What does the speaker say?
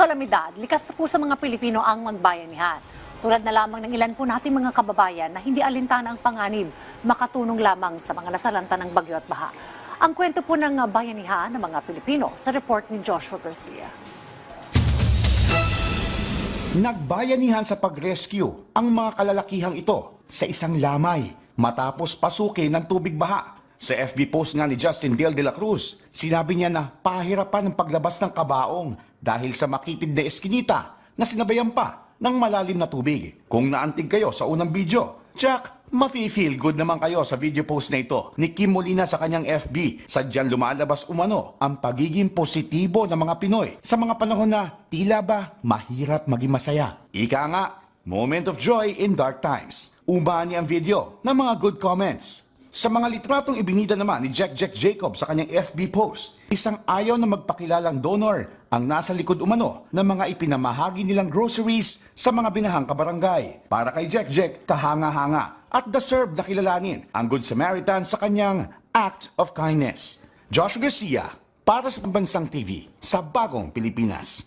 kalamidad, likas na po sa mga Pilipino ang magbayanihan. Tulad na lamang ng ilan po nating mga kababayan na hindi alintana ang panganib, makatulong lamang sa mga nasalanta ng bagyo at baha. Ang kwento po ng bayanihan ng mga Pilipino sa report ni Joshua Garcia. Nagbayanihan sa pag-rescue ang mga kalalakihang ito sa isang lamay matapos pasukin ng tubig baha. Sa FB post nga ni Justin Del de la Cruz, sinabi niya na pahirapan ang paglabas ng kabaong dahil sa makitid na eskinita na sinabayan pa ng malalim na tubig. Kung naantig kayo sa unang video, Jack, mafe-feel good naman kayo sa video post na ito ni Kim Molina sa kanyang FB. Sadyang lumalabas umano ang pagiging positibo ng mga Pinoy sa mga panahon na tila ba mahirap maging masaya. Ika nga, moment of joy in dark times. Umani ang video ng mga good comments. Sa mga litratong ibinida naman ni Jack Jack Jacob sa kanyang FB post, isang ayaw na magpakilalang donor ang nasa likod umano ng mga ipinamahagi nilang groceries sa mga binahang kabarangay. Para kay Jack Jack, kahanga-hanga at deserve na kilalanin ang Good Samaritan sa kanyang act of kindness. Joshua Garcia, para sa Pambansang TV, sa Bagong Pilipinas.